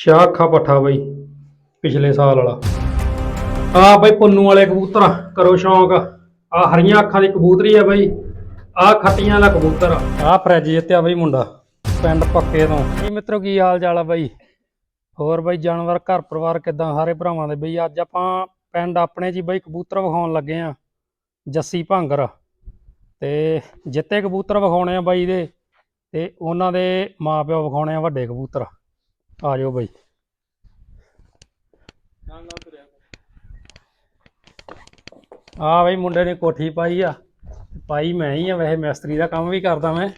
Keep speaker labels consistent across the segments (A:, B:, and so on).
A: ਸ਼ਾਹ ਅੱਖਾਂ ਪੱਠਾ ਬਈ, ਪਿਛਲੇ ਸਾਲ ਵਾਲਾ। ਆ ਬਈ ਪੁੰਨੂ ਵਾਲੇ ਕਬੂਤਰ, ਕਰੋ ਸ਼ੌਂਕ। ਆ ਹਰੀਆਂ ਅੱਖਾਂ ਦੀ ਕਬੂਤਰੀ ਆ ਬਈ, ਆ ਖੱਟੀਆਂ ਵਾਲਾ ਕਬੂਤਰ ਆ। ਫਰਿੱਜ ਜਿੱਤਿਆ ਬਈ ਮੁੰਡਾ, ਪਿੰਡ ਪੱਕੇ ਤੋਂ। ਜੀ ਮਿੱਤਰੋ, ਕੀ ਹਾਲ ਚਾਲ ਆ ਬਈ? ਹੋਰ ਬਈ ਜਾਨਵਰ, ਘਰ ਪਰਿਵਾਰ ਕਿਦਾਂ? ਸਾਰੇ ਭਰਾਵਾਂ ਦੇ ਬਈ, ਅੱਜ ਆਪਾਂ ਪਿੰਡ ਆਪਣੇ ਜੀ ਬਈ ਕਬੂਤਰ ਵਿਖਾਉਣ ਲੱਗੇ ਆ, ਜੱਸੀ ਭਾਂਗਰ। ਤੇ ਜਿੱਤੇ ਕਬੂਤਰ ਵਿਖਾਉਣੇ ਆ ਬਾਈ ਦੇ ਤੇ ਉਹਨਾਂ ਦੇ ਮਾਪਿਓ ਵਿਖਾਉਣੇ ਆ ਵੱਡੇ ਕਬੂਤਰ। ਆ ਜਾਓ ਬਾਈ। ਆ ਬਈ ਮੁੰਡੇ ਨੇ ਕੋਠੀ ਪਾਈ ਆ। ਪਾਈ ਮੈਂ ਹੀ ਆ ਵੈਸੇ ਮਿਸਤਰੀ ਦਾ ਕੰਮ ਵੀ ਕਰਦਾ ਮੈਂ।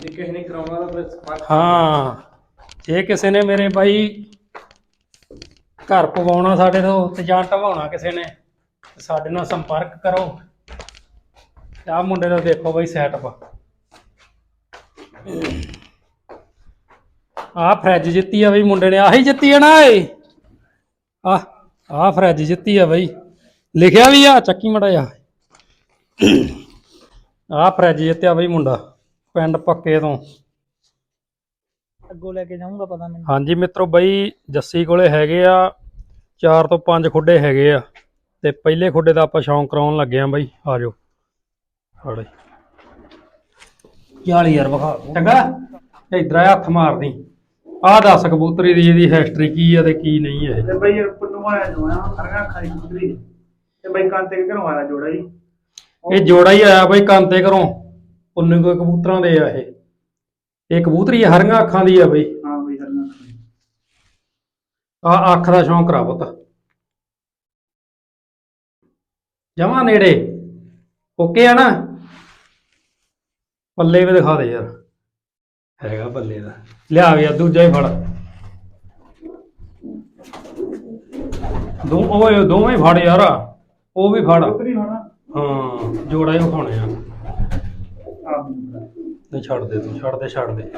B: ਜੇ ਕਿਸੇ ਨੇ ਕਰਾਉਣਾ ਤਾਂ ਫਿਰ ਸਪਾਰਕ
A: ਹਾਂ ਜੇ ਕਿਸੇ ਨੇ ਮੇਰੇ ਬਾਈ ਘਰ ਪਵਾਉਣਾ ਸਾਡੇ ਤੋਂ ਤੇ ਜਾਂ ਢਵਾਉਣਾ ਕਿਸੇ ਨੇ ਸਾਡੇ ਨਾਲ ਸੰਪਰਕ ਕਰੋ। ਆ ਮੁੰਡੇ ਦਾ ਦੇਖੋ ਬਾਈ ਸੈਟਅਪ ਆ ਫਰਿੱਜ ਜਿੱਤੀ ਆ ਬਈ ਮੁੰਡੇ ਨੇ ਆਹੀ ਜਿੱਤੀ ਆ ਨਾ ਏ ਆ ਆ ਫਰਿੱਜ ਜਿੱਤੀ ਆ ਬਈ। ਲਿਖਿਆ ਵੀ ਆ ਚੱਕੀ ਮੜਾ ਆ ਆ ਫਰਿੱਜ ਜਿੱਤਿਆ ਬਈ ਮੁੰਡਾ ਪਿੰਡ ਪੱਕੇ ਤੋਂ।
C: ਅੱਗੋਂ ਲੈ ਕੇ ਜਾਊਂਗਾ ਪਤਾ ਮੈਨੂੰ।
A: ਹਾਂਜੀ ਮਿੱਤਰੋ ਬਈ ਜੱਸੀ ਕੋਲੇ ਹੈਗੇ ਆ 4 ਤੋਂ 5 ਖੁੱਡੇ ਹੈਗੇ ਆ। ਤੇ ਪਹਿਲੇ ਖੁੱਡੇ ਦਾ ਆਪਾਂ ਸ਼ੌਂਕ ਕਰਾਉਣ ਲੱਗੇ ਆ ਬਈ ਆ ਜਾਓ। ਫੜੇ 40 ਯਾਰ ਵਿਖਾ। ਚੰਗਾ। ਇਧਰ ਆ ਹੱਥ ਮਾਰਦੀ। ਆ ਦੱਸ ਕਬੂਤਰੀ ਦੀ ਇਹਦੀ ਹਿਸਟਰੀ ਕੀ ਆ ਤੇ ਕੀ ਨਹੀਂ ਇਹ।
B: ਤੇ ਬਈ ਇਹ ਪੁੰਨੂ ਆਇਆ ਜੋ ਆ ਹਰੀਆਂ ਅੱਖਾਂ ਦੀ ਕੁਦਰੀ ਤੇ ਬਈ ਕਾਂਤੇ ਘਰੋਂ ਆਇਆ ਜੋੜਾ ਜੀ।
A: ਇਹ ਜੋੜਾ ਹੀ ਆਇਆ ਬਈ ਕਾਂਤੇ ਘਰੋਂ। ਪੁੰਨੂ ਕੋ ਕਬੂਤਰਾਂ ਦੇ ਆ ਇਹ। ਇਹ ਕਬੂਤਰੀ ਹਰੀਆਂ ਅੱਖਾਂ ਦੀ ਆ ਬਈ।
B: ਹਾਂ ਬਈ ਹਰੀਆਂ ਅੱਖਾਂ ਦੀ।
A: ਆ ਅੱਖ ਦਾ ਸ਼ੌਂਕ ਰਾ ਪੁੱਤ। ਜਮਾ ਨੇੜੇ। ਓਕੇ ਆ ਨਾ? ਪੱਲੇ ਵੀ ਦਿਖਾ ਦੇ ਯਾਰ। ਹੈਗਾ ਪੱਲੇ ਦਾ। ਲਿਆ ਵੀ ਆ ਦੂਜਾ ਹੀ ਫੜ। ਦੋ ਓਏ ਦੋਵੇਂ ਫੜ ਯਾਰ। ਉਹ ਵੀ ਫੜ।
B: ਹੋਣਾ।
A: ਹਾਂ ਜੋੜਾ ਹੀ ਵਿਖਾਉਣੇ ਆ। ਨਹੀਂ ਛੱਡ ਦੇ ਤੂੰ ਛੱਡ ਦੇ ਛੱਡ ਦੇ।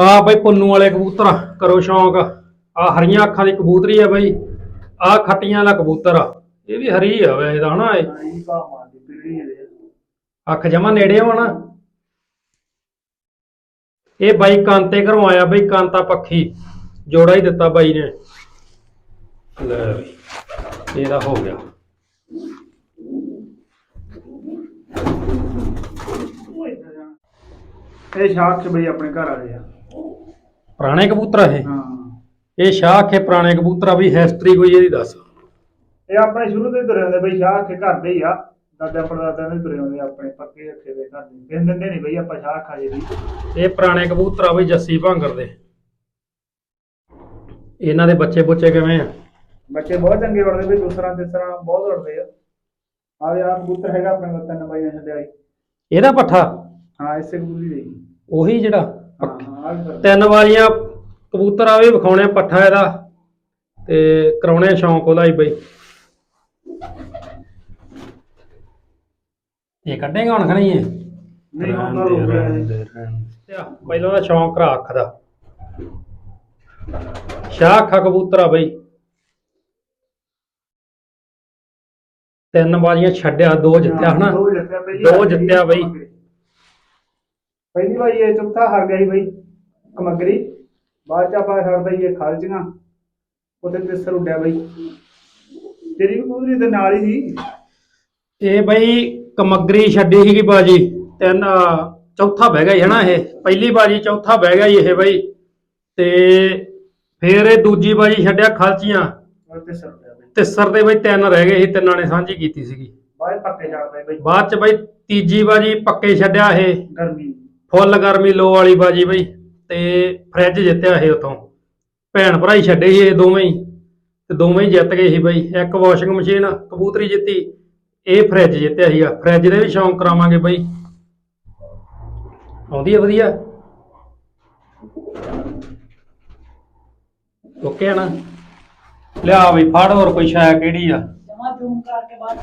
A: ਆ ਬਈ ਪੁੰਨੂ ਵਾਲੇ ਕਬੂਤਰ ਕਰੋ ਸ਼ੌਂਕ। ਆ ਹਰੀਆਂ ਅੱਖਾਂ ਦੀ ਕਬੂਤਰੀ ਆ ਬਈ। ਆ ਖੱਟੀਆਂ ਵਾਲਾ ਕਬੂਤਰ ਆ। ਇਹ ਵੀ ਹਰੀ ਆ ਵੈਸੇ ਦਾ ਹਨਾ ਇਹ? ਅੱਖ ਜਮਾ ਨੇੜੇ ਆ ਨਾ ਇਹ ਬਾਈ ਕਾਂਤੇ ਘਰੋਂ ਆਇਆ ਬਈ ਕਾਂਤਾ ਪੱਖੀ। ਜੋੜਾ ਹੀ ਦਿੱਤਾ ਬਾਈ ਨੇ। ਲੈ ਇਹਦਾ ਹੋ ਗਿਆ।
B: ਇਹ ਸ਼ਾਖ ਬਈ ਆਪਣੇ ਘਰ ਵਾਲੇ ਆ।
A: ਪੁਰਾਣੇ ਕਬੂਤਰ ਆ ਇਹ?
B: ਹਾਂ।
A: ਇਹ ਸ਼ਾਖ ਹੈ ਪੁਰਾਣੇ ਕਬੂਤਰ ਆ ਵੀ ਹਿਸਟਰੀ ਕੋਈ ਇਹਦੀ ਦੱਸ।
B: ਇਹ ਆਪਣੇ ਸ਼ੁਰੂ ਤੋਂ ਹੀ ਤੁਰੇ ਹੁੰਦੇ ਬਈ ਸ਼ਾਖ ਕੇ ਘਰ ਦੇ ਹੀ ਆ। ਦਾਦਾ ਪੜਦਾਦਾ ਨੇ ਤੁਰੇ ਹੁੰਦੇ ਆਪਣੇ ਪੱਕੇ ਰੱਖੇ ਦੇ ਘਰ ਦੇ। ਕਹਿੰਦੇ ਦਿੰਦੇ ਨਹੀਂ ਬਈ ਆਪਾਂ ਸ਼ਾਖ ਖਾ ਜੀ
A: ਇਹ ਪੁਰਾਣੇ ਕਬੂਤਰ ਆ ਬਈ ਜੱਸੀ ਭਾਂਗਰ ਦੇ। ਇਹਨਾਂ ਦੇ ਬੱਚੇ ਬੁੱਚੇ ਕਿਵੇਂ ਆ?
B: ਬੱਚੇ ਬਹੁਤ ਚੰਗੇ ਉੜਦੇ ਬਈ ਦੂਸਰਾ ਤੀਸਰਾ ਬਹੁਤ ਉੜਦੇ ਆ। ਆਹ ਯਾਰ ਕਬੂਤਰ ਹੈਗਾ ਆਪਣੇ ਕੋਲ ਤਿੰਨ ਬਾਈਆਂ ਛੱਡਿਆ ਜੀ
A: ਇਹਦਾ ਪੱਠਾ?
B: ਹਾਂ ਇਸੇ ਕਬੂਤਰੀ ਦੇ।
A: ਉਹੀ ਜਿਹੜਾ?
B: ਵੀ
A: ਤਿੰਨ ਵਾਲੀਆਂ ਕਬੂਤਰ ਆ ਵੀ ਵਿਖਾਉਣੇ ਪੱਠਾ ਇਹਦਾ। ਤੇ ਕਰਾਉਣੇ ਸ਼ੌਂਕ ਉਹਦਾ ਹੀ ਬਈ। ਇਹ ਕੱਢੇਗਾ ਹੁਣ ਖਣੀ ਇਹ?
B: ਨਹੀਂ ਹੁਣ ਤਾਂ ਰੁਕ ਗਿਆ ਇਹ।
A: ਆ, ਪਹਿਲਾਂ ਦਾ ਸ਼ੌਂਕ ਰਾ ਅੱਖ ਦਾ। ਸ਼ਾਹ ਅੱਖਾਂ ਕਬੂਤਰ ਆ ਬਈ। ਤਿੰਨ ਬਾਜ਼ੀਆਂ ਛੱਡਿਆ ਦੋ ਜਿੱਤਿਆ ਹਨਾ?
B: ਦੋ ਜਿੱਤਿਆ ਪਹਿਲੀ
A: ਦੋ
B: ਵਾਰ
A: ਜਿੱਤਿਆ ਬਈ।
B: ਪਹਿਲੀ ਵਾਰੀ ਇਹ ਚੌਥਾ ਹਾਰ ਗਿਆ ਸੀ ਬਈ ਕਮਗਰੀ ਬਾਅਦ ਚ ਆਪਾਂ ਛੱਡਦਾ ਹੀ ਇਹ ਖਾਲਚੀਆਂ ਉਹਦੇ ਤੇ ਸਰ ਉੱਡਿਆ ਬਈ। ਤੇਰੀ ਵੀ ਕਬੂਤਰੀ ਦੇ ਨਾਲ ਹੀ ਸੀ
A: ਇਹ ਬਈ ਕਮਗਰੀ ਛੱਡੀ ਸੀਗੀ ਬਾਜੀ ਤਿੰਨ ਚੌਥਾ ਬਹਿ ਗਿਆ ਹਨਾ ਇਹ ਪਹਿਲੀ ਬਾਜੀ ਚੌਥਾ ਬਹਿ ਗਿਆ ਇਹ ਬਈ। ਤੇ ਫਿਰ ਇਹ ਦੂਜੀ ਬਾਜੀ ਛੱਡਿਆ ਖਾਲਚੀਆਂ। ਤਿੱਸਰ ਦੇ ਬਈ। ਤਿੰਨ ਰਹਿ ਗਏ ਸੀ ਤਿੰਨਾਂ ਨੇ ਸਾਂਝੀ ਕੀਤੀ ਸੀਗੀ।
B: ਬਾਅਦ ਪੱਕੇ ਛੱਡਦਾ ਬਈ
A: ਬਾਅਦ ਚ ਬਈ ਤੀਜੀ ਬਾਜੀ ਪੱਕੇ ਛੱਡਿਆ ਇਹ।
B: ਗਰਮੀ।
A: ਫੁੱਲ ਗਰਮੀ ਲੋ ਵਾਲੀ ਬਾਜੀ ਬਈ ਤੇ ਫਰਿੱਜ ਜਿੱਤਿਆ ਇਹ ਉਤੋਂ ਭੈਣ ਭਰਾ ਹੀ ਛੱਡੇ ਸੀ ਇਹ ਦੋਵੇਂ ਹੀ। ਤੇ ਦੋਵੇਂ ਹੀ ਜਿੱਤ ਗਏ ਸੀ ਬਈ। ਇੱਕ ਵਾਸ਼ਿੰਗ ਮਸ਼ੀਨ ਕਬੂਤਰੀ ਜਿੱਤੀ। ਇਹ ਫਰਿੱਜ ਜਿੱਤਿਆ ਸੀਗਾ। ਫਰਿੱਜ ਦੇ ਵੀ ਸ਼ੌਂਕ ਕਰਾਵਾਂਗੇ ਬਈ। ਆਉਂਦੀ ਹੈ ਵਧੀਆ। ਓਕੇ ਆ ਨਾ। ਲਿਆ ਬਈ ਫੜ ਹੋਰ ਕੋਈ ਸ਼ਾਇ ਕਿਹੜੀ ਆ।
C: ਜਮਾ ਜ਼ੂਮ ਕਰਕੇ ਬਾਅਦ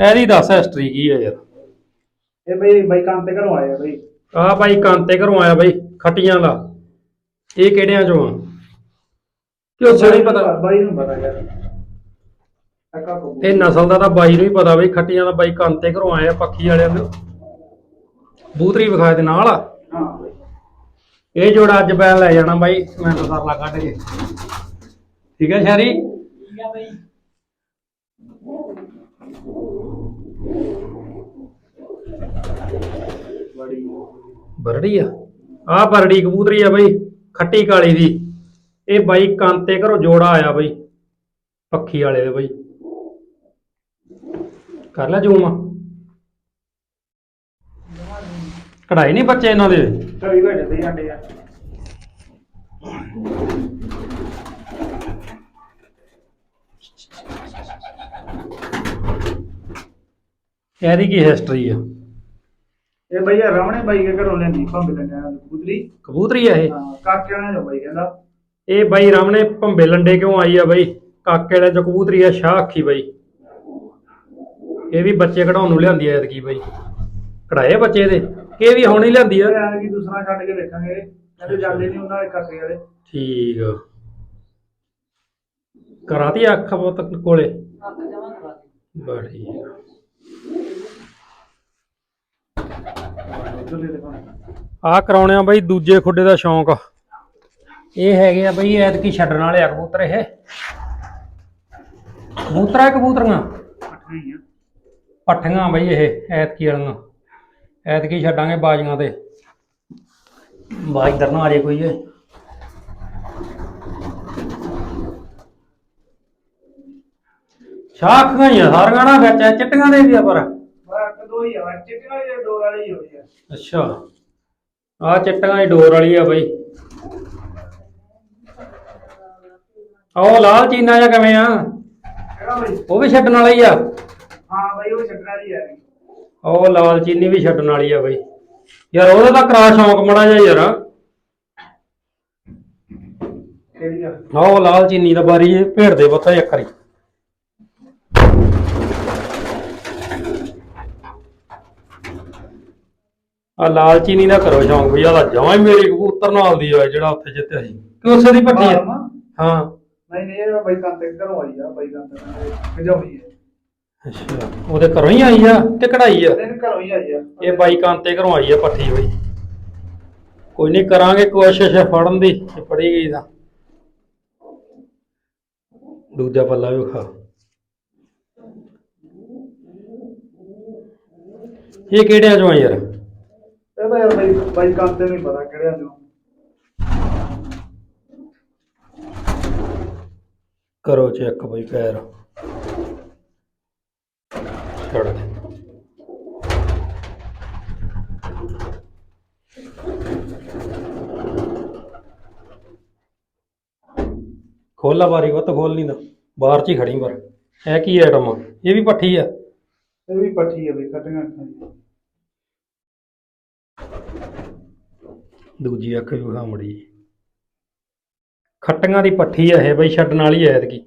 A: ਇਹਦੀ ਦੱਸ ਹਿਸਟਰੀ ਕੀ ਹੈ ਯਾਰ।
B: ਇਹ ਬਈ ਬਈ ਕੰਮ ਤੇ ਘਰੋਂ ਆਇਆ ਬਈ।
A: ਆ ਬਾਈ ਕਾਂਤੇ ਘਰੋਂ ਆਇਆ ਬਾਈ ਖੱਟੀਆਂ ਦਾ। ਇਹ ਕਿਹੜਿਆਂ ਚੋਂ ਆ? ਕਿਉਂ ਸਹੀ ਪਤਾ
B: ਬਾਈ ਨੂੰ ਪਤਾ ਯਾਰ। ਟੱਕਾ
A: ਨਸਲ ਦਾ ਤਾਂ ਬਾਈ ਨੂੰ ਹੀ ਪਤਾ ਬਈ ਖੱਟੀਆਂ ਦਾ ਬਾਈ ਕਾਂਤੇ ਘਰੋਂ ਆਇਆ ਪੱਖੀ ਵਾਲਿਆਂ ਦੇ। ਕਬੂਤਰੀ ਵਿਖਾਏ ਦੇ ਨਾਲ। ਆ
B: ਹਾਂ ਬਈ।
A: ਇਹ ਜੋੜਾ ਅੱਜ ਬੈਲ ਲੈ ਜਾਣਾ ਬਾਈ ਮੈਂ ਤਾਂ ਸਰਲਾ ਕੱਢ ਕੇ। ਠੀਕ ਹੈ ਸ਼ਾਰੀ
C: ਠੀਕ ਆ ਬਈ।
B: ਬੜੀ।
A: ਬਰੜੀ ਆ। ਆ ਬਰੜੀ ਕਬੂਤਰੀ ਆ ਬਾਈ ਖੱਟੀ ਕਾਲੀ ਦੀ। ਇਹ ਬਾਈ ਕਾਂਤੇ ਘਰੋਂ ਜੋੜਾ ਆਇਆ ਬਾਈ ਪੱਖੀ ਵਾਲੇ ਦੇ ਬਾਈ। ਕਰ ਲੈ ਜੂਮ ਕਢਾਈ ਨਹੀਂ ਬੱਚੇ ਇਹਨਾਂ ਦੇ।
B: ਕਵੀ ਘਟੇ ਤੇ ਸਾਡੇ ਆ।
A: ਇਹਦੀ ਕੀ ਹਿਸਟਰੀ ਆ?
B: ਇਹ ਇਹ ਰਾਵਣੇ ਬਾਈ ਕੇ ਘਰੋਂ ਲੈਂਦੀ ਭੰਬ ਲੈਂਦਾ ਕਬੂਤਰੀ।
A: ਕਬੂਤਰੀ ਆ ਇਹ?
B: ਹਾਂ ਕਾਕੇ ਨਾਲ ਬਾਈ ਕਹਿੰਦਾ।
A: ਇਹ ਬਾਈ ਰਾਮਣੇ ਭੰਬੇ ਲੰਡੇ ਕਿਉਂ ਆਈ ਆ ਬਾਈ? ਕਾਕੇ ਦਾ ਜੋ ਕਬੂਤਰੀ ਆ ਸ਼ਾਹ ਅੱਖੀ ਬਾਈ। ਇਹ ਵੀ ਬੱਚੇ ਕਢਾਉਣ ਨੂੰ ਲਿਆਂਦੀ ਆ ਐਤਕੀ ਬਾਈ। ਕਢਾਏ ਬੱਚੇ ਇਹਦੇ? ਕਿ ਇਹ ਵੀ ਹੁਣ ਹੀ ਲਿਆਂਦੀ ਆ?
B: ਕਿ ਦੂਸਰਾ ਛੱਡ ਕੇ ਵੇਖਾਂਗੇ। ਕਹਿੰਦੇ ਜਾਂਦੇ ਨਹੀਂ ਉਹਨਾਂ ਦੇ ਕਾਕੇ ਵਾਲੇ।
A: ਠੀਕ ਆ। ਕਰਾਤੀ ਅੱਖ ਬਤ ਕੋਲੇ?
C: ਅੱਖ ਜਮਾ ਕਰਾ ਦੇ
A: ਬਾ ਠੀਕ ਆ
B: ਉਧਰ ਦੇ ਦੇਖੋ।
A: ਆ ਕਰਾਉਣੇ ਆ ਬਾਈ ਦੂਜੇ ਖੁੱਡੇ ਦਾ ਸ਼ੌਂਕ ਇਹ ਹੈਗੇ ਆ ਬਈ ਐਤਕੀ ਛੱਡਣ ਵਾਲੇ ਆ ਕਬੂਤਰ ਇਹ। ਕਬੂਤਰਾਂ ਕਬੂਤਰੀਆਂ?
B: ਅੱਠਵੀਂ ਆ
A: ਪੱਠੀਆਂ ਬਈ ਇਹ ਐਤਕੀ ਵਾਲੀਆਂ। ਐਤਕੀ ਛੱਡਾਂਗੇ ਬਾਜੀਆਂ ਤੇ। ਬਾਜ ਇਧਰ ਨਾ ਆ ਜੇ ਕੋਈ ਇਹ। ਸ਼ਾਖਾਂ ਹੀ ਆ ਸਾਰੀਆਂ ਨਾ ਵਿੱਚ ਚਿੱਟੀਆਂ ਦੇ ਵੀ ਆ ਪਰ।
B: ਬਾਕ ਦੋ ਹੀ ਆ ਚਿੱਟੇ ਵਾਲੀ ਡੋਰ ਵਾਲੀ ਹੀ ਹੋਈ ਆ।
A: ਅੱਛਾ। ਆ ਚਿੱਟੀਆਂ ਦੀ ਡੋਰ ਵਾਲੀ ਆ ਬਈ। ਉਹ ਲਾਲ ਚੀਨਾ ਜਾਂ ਕਿਵੇਂ ਆ?
B: ਕਿਹੜਾ ਬਈ?
A: ਉਹ ਵੀ ਛੱਡਣ ਵਾਲਾ ਹੀ ਆ।
B: ਹਾਂ ਬਈ ਉਹ ਛੱਡਣ ਵਾਲੀ ਆ
A: ਉਹ ਲਾਲ ਚੀਨੀ ਵੀ ਛੱਡਣ ਵਾਲੀ ਆ ਬਈ। ਯਾਰ ਉਹਦਾ ਤਾਂ ਕਰਾ ਸ਼ੌਂਕ ਮੜਾ ਜਾ ਯਾਰ।
B: ਕਿਹੜੀ ਆ?
A: ਉਹ ਲਾਲ ਚੀਨੀ ਦਾ ਬਾਰੀ ਭੇੜ ਦੇ ਪਤਾ ਇੱਕ ਵਾਰੀ। ਆ ਲਾਲ ਚੀਨੀ ਦਾ ਕਰੋ ਸ਼ੌਂਕ ਵੀ ਆਦਾ ਜਮਾਂ ਹੀ ਮੇਰੇ ਕਬੂਤਰ ਨਾਲ ਦੀ ਆ ਜਿਹੜਾ ਉੱਥੇ ਜਿੱਤਿਆ ਸੀ। ਕਿ ਉਸੇ ਦੀ ਪੱਟੀ ਆ? ਹਾਂ।
B: ਨਹੀਂ ਨਹੀਂ ਇਹ ਬਾਈ ਕੰਤੇ ਘਰੋਂ ਆਈ ਆ ਬਾਈ ਕੰਤੇ ਭਜਾਉਣੀ ਹੈ
A: ਅੱਛਾ ਉਹਦੇ ਘਰੋਂ ਹੀ ਆਈ ਆ ਕਿ ਕਢਾਈ ਆ?
B: ਇਹਨੇ ਘਰੋਂ ਹੀ ਆਈ ਆ।
A: ਇਹ ਬਾਈ ਕਾਂਤੇ ਘਰੋਂ ਆਈ ਆ ਪੱਠੀ ਹੋਈ। ਕੋਈ ਨਹੀਂ ਕਰਾਂਗੇ ਕੋਸ਼ਿਸ਼ ਫੜਨ ਦੀ ਜੇ ਫੜੀ ਗਈ ਤਾਂ। ਦੂਜਾ ਪੱਲਾ ਵੀ ਖਾ ਇਹ ਕਿਹੜਿਆਂ ਚੋਂ ਆ ਯਾਰ?
B: ਇਹ ਤਾਂ ਯਾਰ ਬਾਈ ਬਾਈ ਕੰਤੇ ਨਹੀਂ ਪਤਾ ਕਿਹੜਿਆਂ ਚੋਂ।
A: ਕਰੋ ਚੈੱਕ ਬਈ ਪੈਰ। ਛੱਡ। ਦੇ ਖੋਲਾ ਬਾਰੀ ਉਹ ਤਾਂ ਖੋਲ ਨਹੀਂ ਦਾ ਬਾਹਰ ਚ ਹੀ ਖੜੀ ਪਰ ਇਹ ਕੀ ਆਈਟਮ ਆ? ਇਹ ਵੀ ਪੱਠੀ ਆ।
B: ਇਹ ਵੀ ਪੱਠੀ ਆ ਬਈ ਕੱਟੀਆਂ
A: ਦੂਜੀ ਅੱਖ ਵੀ ਵਿਖਾ ਮੜੀ ਖੱਟੀਆਂ ਦੀ ਪੱਠੀ ਆ ਇਹ ਬਈ ਛੱਡਣ ਵਾਲੀ ਐ ਐਤਕੀ।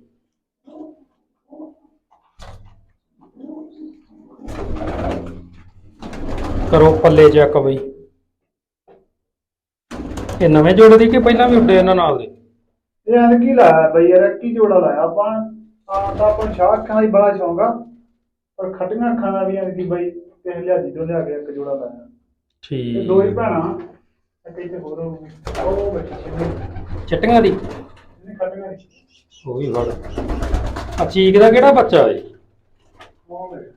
A: ਕਰੋ ਪੱਲੇ ਚੈੱਕ ਬਈ। ਇਹ ਨਵੇਂ ਜੋੜੇ ਦੀ ਕਿ ਪਹਿਲਾਂ ਵੀ ਉੱਡੇ ਇਹਨਾਂ ਨਾਲ ਦੇ?
B: ਇਹ ਐਂ ਕੀ ਲਾਇਆ ਬਈ ਯਾਰ ਕੀ ਜੋੜਾ ਲਾਇਆ ਆਪਾਂ। ਆ ਤਾਂ ਆਪਾਂ ਸ਼ਾਹ ਅੱਖਾਂ ਦੀ ਬੜਾ ਸ਼ੌਂਕ ਆ। ਪਰ ਖੱਟੀਆਂ ਅੱਖਾਂ ਦਾ ਵੀ ਐਂ ਕਿ ਬਈ ਕਿਸੇ ਲਿਆਦੀ ਤੋਂ ਲਿਆ ਕੇ ਇੱਕ ਜੋੜਾ ਲਾਇਆ। ਇਹ
A: ਠੀਕ
B: ਦੋ ਹੀ ਭੈਣਾਂ ਇੱਕ ਇੱਥੇ ਹੋਰ ਹੋਊਗੀ। ਉਹ ਬੈਠੀ ਸੀ।
A: ਚਿੱਟੀਆਂ ਦੀ?
B: ਖੱਟੀਆਂ ਦੀ?
A: ਉਹ ਵੀ ਫੜ ਆ ਚੀਕ ਦਾ ਕਿਹੜਾ ਬੱਚਾ ਏ?
B: ਉਹ ਮੇਰੇ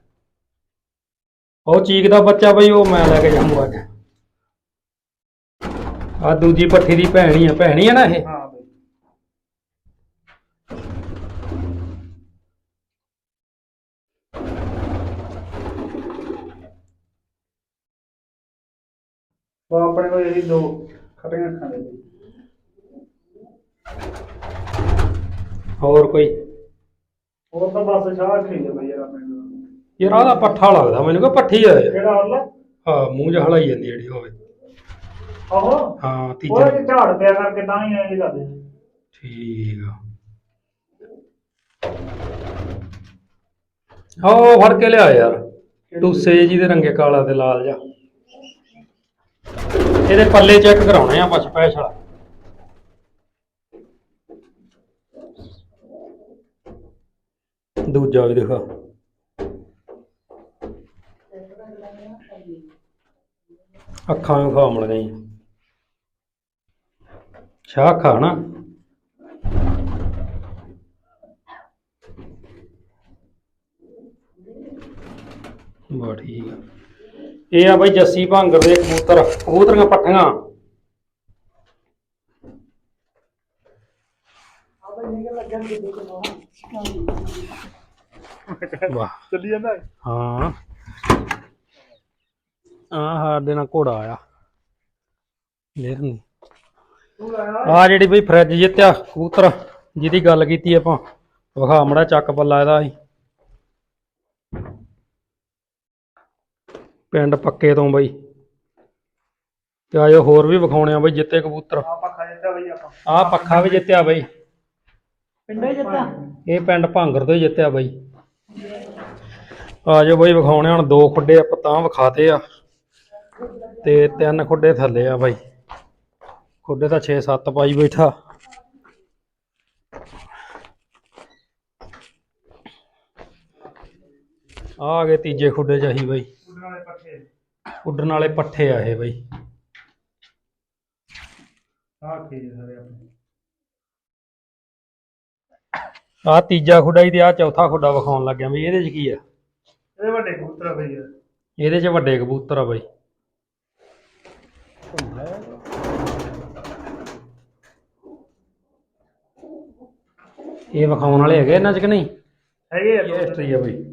A: ਉਹ ਚੀਕ ਦਾ ਬੱਚਾ ਬਈ ਉਹ ਮੈਂ ਲੈ ਕੇ ਜਾਊਂਗਾ ਅੱਜ। ਆ ਦੂਜੀ ਪੱਠੀ ਦੀ ਭੈਣੀ ਆ। ਭੈਣੀ ਆ ਨਾ ਇਹ?
B: ਹਾਂ ਬਈ। ਉਹ ਆਪਣੇ ਕੋਲ ਇਹੀ ਦੋ ਖੱਟੀਆਂ ਦੇ ਬਈ
A: ਹੋਰ ਕੋਈ?
B: ਉਹ ਤਾਂ ਬਸ ਸ਼ਾਹ ਹੀ ਆ ਬਈ ਯਾਰ ਆਪਣੇ
A: ਯਾਰ ਆਹ ਪੱਠਾ ਲੱਗਦਾ ਮੈਨੂੰ ਕਿ ਪੱਠੀ ਆ। ਇਹ।
B: ਕਿਹੜਾ ਹਰਲਾ
A: ਹਾਂ ਮੂੰਹ ਜਿਹਾ ਹਲਾਈ ਜਾਂਦੀ ਜਿਹੜੀ ਹੋਵੇ।
B: ਆਹੋ?
A: ਹਾਂ ਤੀਜਾ।
B: ਉਹਦੇ ਚ ਝਾੜ ਪਿਆ ਕਰਕੇ ਤਾਂ ਹੀ ਐਂ ਕਰਦੇ
A: ਠੀਕ ਆ। ਆਹ ਫੜ ਕੇ ਲਿਆ ਯਾਰ। ਟੂਸੇ ਜੀ ਦੇ ਰੰਗੇ ਕਾਲਾ ਤੇ ਲਾਲ ਜਾ ਇਹਦੇ ਪੱਲੇ ਚੈੱਕ ਕਰਾਉਣੇ ਆ ਆਪਾਂ ਸਪੈਸ਼ਲ ਦੂਜਾ ਵੀ ਦਿਖਾ। ਅੱਖਾਂ ਨੂੰ ਖਾ ਮਿਲ ਗਈ ਸ਼ਾਹ ਖਾ ਨਾ ਬਾ ਠੀਕ ਆ। ਇਹ ਆ ਬਈ ਜੱਸੀ ਭਾਂਗਰ ਦੇ ਕਬੂਤਰ, ਕਬੂਤਰੀਆਂ ਪੱਠੀਆਂ। ਵਾਹ।
B: ਚੱਲੀ ਜਾਂਦਾ
A: ਹਾਂ। ਆ ਸਾਡੇ ਨਾਲ ਘੋੜਾ ਆਇਆ। ਲੈ ਨਹੀਂ
B: ਤੂੰ
A: ਆ ਜਿਹੜੀ ਬਈ ਫਰਿੱਜ ਜਿੱਤਿਆ ਕਬੂਤਰ ਜਿਹਦੀ ਗੱਲ ਕੀਤੀ ਆਪਾਂ ਵਿਖਾ ਮੜਾ ਚੱਕ ਪੱਲਾ ਇਹਦਾ ਸੀ ਪਿੰਡ ਪੱਕੇ ਤੋਂ ਬਈ। ਤੇ ਆਜੋ ਹੋਰ ਵੀ ਵਿਖਾਉਣੇ ਆ ਬਈ ਜਿੱਤੇ ਕਬੂਤਰ।
B: ਆ ਪੱਖਾ ਜਿੱਤਾ ਬਈ ਆਪਾਂ।
A: ਆ ਪੱਖਾ ਵੀ ਜਿੱਤਿਆ ਬਈ।
C: ਪਿੰਡੇ ਜਿੱਤਾ
A: ਇਹ ਪਿੰਡ ਭਾਂਗਰ ਤੋਂ ਹੀ ਜਿੱਤਿਆ ਬਈ। ਆਜੋ ਬਈ ਵਿਖਾਉਣੇ ਹੁਣ ਦੋ ਖੁੱਡੇ ਆਪਾਂ ਤਾਂ ਵਿਖਾਤੇ ਆ। ਤੇ ਤਿੰਨ ਖੁੱਡੇ ਥੱਲੇ ਆ ਬਾਈ। ਖੁੱਡੇ ਤਾਂ 6-7 ਪਾਈ ਬੈਠਾ। ਆ ਆ ਗਏ ਤੀਜੇ ਖੁੱਡੇ ਚ ਆਹੀ ਬਾਈ।
B: ਉੱਡਣ ਵਾਲੇ ਪੱਖੇ
A: ਉੱਡਣ ਵਾਲੇ ਪੱਠੇ ਆ ਇਹ ਬਾਈ।
B: ਆ ਕੀ ਸਾਰੇ ਆਪਣੇ?
A: ਆ ਤੀਜਾ ਖੁੱਡਾ ਹੀ ਤੇ ਆ ਚੌਥਾ ਖੁੱਡਾ ਵਿਖਾਉਣ ਲੱਗਿਆ ਵੀ ਇਹਦੇ ਚ ਕੀ ਆ?
B: ਇਹ ਵੱਡੇ ਕਬੂਤਰ ਆ ਬਈ ਯਾਰ।
A: ਇਹਦੇ ਚ ਵੱਡੇ ਕਬੂਤਰ ਆ ਬਾਈ। ਇਹ ਵਿਖਾਉਣ ਵਾਲੇ ਹੈਗੇ ਇਹਨਾਂ ਚ ਕਿ ਨਹੀਂ?
B: ਹੈਗੇ ਆ।
A: ਇਹ ਹਿਸਟਰੀ ਆ ਬਾਈ।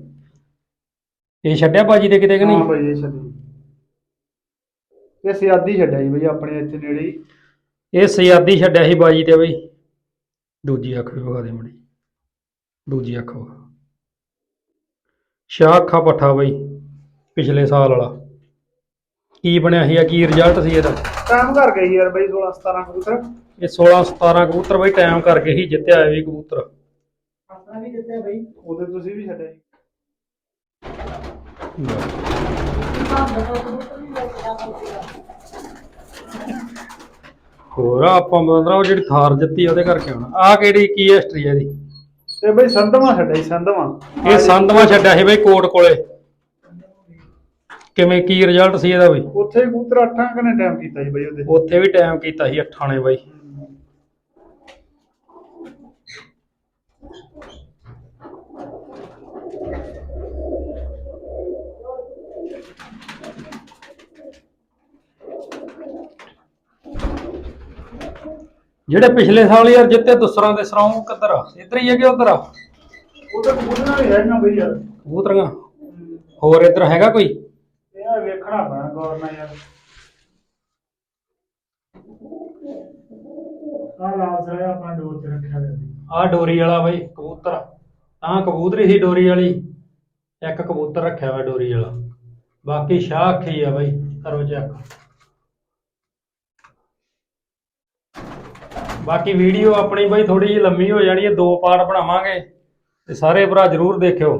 A: ਇਹ ਛੱਡਿਆ ਬਾਜੀ ਦੇ ਕਿਤੇ ਕਿ
B: ਹਾਂ
A: ਨਹੀਂ
B: ਬਈ ਇਹ ਛੱਡੀ। ਇਹ ਸਿਆਦੀ ਛੱਡਿਆ ਜੀ ਬਈ ਆਪਣੇ ਇੱਥੇ ਨੇੜੇ ਹੀ।
A: ਇਹ ਸਿਆਦੀ ਛੱਡਿਆ ਸੀ ਬਾਜੀ ਤੇ ਬਾਈ। ਦੂਜੀ ਅੱਖ ਵੀ ਵਿਖਾ ਦੇ ਮੜੀ। ਦੂਜੀ ਅੱਖ ਵਿਖਾ। ਸ਼ਾਹ ਅੱਖਾਂ ਪੱਠਾ ਬਾਈ ਪਿਛਲੇ ਸਾਲ ਵਾਲਾ। ਕੀ ਬਣਿਆ ਸੀ ਆ? ਕੀ ਰਿਜ਼ਲਟ ਸੀ ਇਹਦਾ?
B: ਕੰਮ ਕਰ ਗਈ ਯਾਰ ਬਈ 16 17 ਕਬੂਤਰ।
A: ਇਹ 16 17 ਕਬੂਤਰ ਬਈ ਟਾਈਮ ਕਰਕੇ ਹੀ ਜਿੱਤਿਆ ਇਹ ਵੀ ਕਬੂਤਰ।
C: ਆਪਣਾ ਵੀ ਜਿੱਤੇ ਬਈ।
B: ਉਹਦੇ ਤੁਸੀਂ ਵੀ ਛੱਡਿਆ ਜੀ
A: ਹੋਰ ਆਪਾਂ ਮਤਲਬ ਉਹ ਜਿਹੜੀ ਥਾਰ ਜਿੱਤੀ ਉਹਦੇ ਕਰਕੇ ਹੁਣ। ਆ ਕਿਹੜੀ ਕੀ ਹਿਸਟਰੀ ਹੈ ਇਹਦੀ?
B: ਤੇ ਬਈ ਸੰਧਵਾ ਛੱਡਿਆ ਸੰਧਵਾ।
A: ਇਹ ਸੰਧਵਾ ਛੱਡਿਆ ਸੀ ਬਈ ਕੋਟ ਕੋਲੇ। ਕਿਵੇਂ ਕੀ ਰਿਜ਼ਲਟ ਸੀ ਇਹਦਾ ਬਈ?
B: ਉੱਥੇ ਕਬੂਤਰ ਅੱਠਾਂ ਕਨੇ ਟਾਈਮ ਕੀਤਾ ਜੀ ਬਈ ਉਹਦੇ।
A: ਉੱਥੇ ਵੀ ਟਾਈਮ ਕੀਤਾ ਸੀ ਅੱਠਾਂ ਨੇ ਬਾਈ। ਜਿਹੜੇ ਪਿਛਲੇ ਸਾਲ ਯਾਰ ਜਿੱਤੇ ਦੂਸਰਾਂ ਦੇ ਸਰਾਂ ਉਹ ਕਿੱਧਰ ਆ? ਇੱਧਰ ਹੀ ਹੈ ਕਿ ਉਧਰ ਆ।
B: ਉਹਦੇ ਕਬੂਤਰਾਂ ਵੀ ਹੈ ਨਾ ਬਈ ਯਾਰ।
A: ਕਬੂਤਰੀਆਂ ਹੋਰ ਇੱਧਰ ਹੈਗਾ ਕੋਈ?
B: ਇਹ ਵੇਖਣਾ ਪੈਣਾ ਗੌਰ ਨਾਲ ਯਾਰ। ਆ ਲਾਲ ਸਰਾ ਆਪਣਾ ਡੋਰ ਤੇ ਰੱਖਿਆ ਹੋਇਆ ਸੀ।
A: ਆ ਡੋਰੀ ਵਾਲਾ ਬਾਈ ਕਬੂਤਰ। ਤਾਂ ਕਬੂਤਰੀ ਸੀ ਡੋਰੀ ਵਾਲੀ। ਇੱਕ ਕਬੂਤਰ ਰੱਖਿਆ ਹੋਇਆ ਡੋਰੀ ਵਾਲਾ। ਬਾਕੀ ਸ਼ਾਹ ਅੱਖੀ ਆ ਬਾਈ ਕਰੋ ਚੈੱਕ ਬਾਕੀ ਵੀਡੀਓ ਆਪਣੀ ਬਈ ਥੋੜੀ ਜਿਹੀ ਲੰਮੀ ਹੋ ਜਾਣੀ ਹੈ, ਦੋ ਪਾਰਟ ਬਣਾਵਾਂਗੇ ਤੇ ਸਾਰੇ ਭਰਾ ਜਰੂਰ ਦੇਖਿਓ।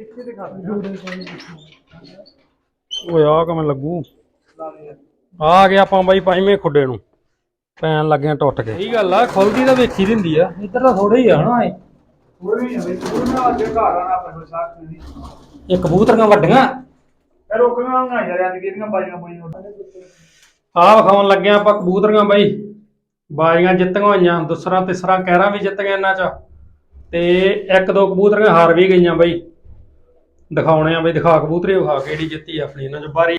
B: ਇੱਥੇ ਦਿਖਾ
A: ਆ ਕਿਵੇਂ ਲੱਗੂ? ਆ ਗਏ ਆਪਾਂ ਬਾਈ ਪੰਜਵੇਂ ਖੁੱਡੇ ਨੂੰ। ਪੈਣ ਲੱਗਿਆ ਟੁੱਟ ਕੇ ਸਹੀ ਗੱਲ ਆ ਖੁੱਲਦੀ ਤਾਂ ਵੇਖੀ ਦੀ ਹੁੰਦੀ ਆ। ਇੱਧਰ ਤਾਂ ਥੋੜਾ ਹੀ ਆ ਹਨਾ ਇਹ।
B: ਹੋਰ ਵੀ ਨਹੀਂ ਬਈ ਕਬੂਤਰਾਂ ਅੱਜ ਘਰ ਆਣਾ ਪਰ ਸਾਥ ਨਹੀਂ
A: ਇਹ ਕਬੂਤਰੀਆਂ ਵੱਡੀਆਂ।
B: ਇਹ ਰੋਕਣਾ ਨਾ ਯਾਰ ਅੱਜ ਕਿਹੜੀਆਂ ਬਾਜੀਆਂ ਬੋਈਆਂ
A: ਆ ਵਿਖਾਉਣ ਲੱਗੇ ਆਂ ਆਪਾਂ ਕਬੂਤਰੀਆਂ ਬਾਈ। ਬਾਜ਼ੀਆਂ ਜਿੱਤੀਆਂ ਹੋਈਆਂ ਦੂਸਰਾ ਤੀਸਰਾ ਕਹਿਰਾਂ ਵੀ ਜਿੱਤ ਗਏ ਇਹਨਾਂ ਚ। ਤੇ ਇੱਕ ਦੋ ਕਬੂਤਰੀਆਂ ਹਾਰ ਵੀ ਗਈਆਂ ਬਾਈ। ਦਿਖਾਉਣੇ ਆ ਬਈ ਦਿਖਾ ਕਬੂਤਰੀ ਵਿਖਾ ਕਿਹੜੀ ਜਿੱਤੀ ਆਪਣੀ ਇਹਨਾਂ ਚ। ਬਾਰੀ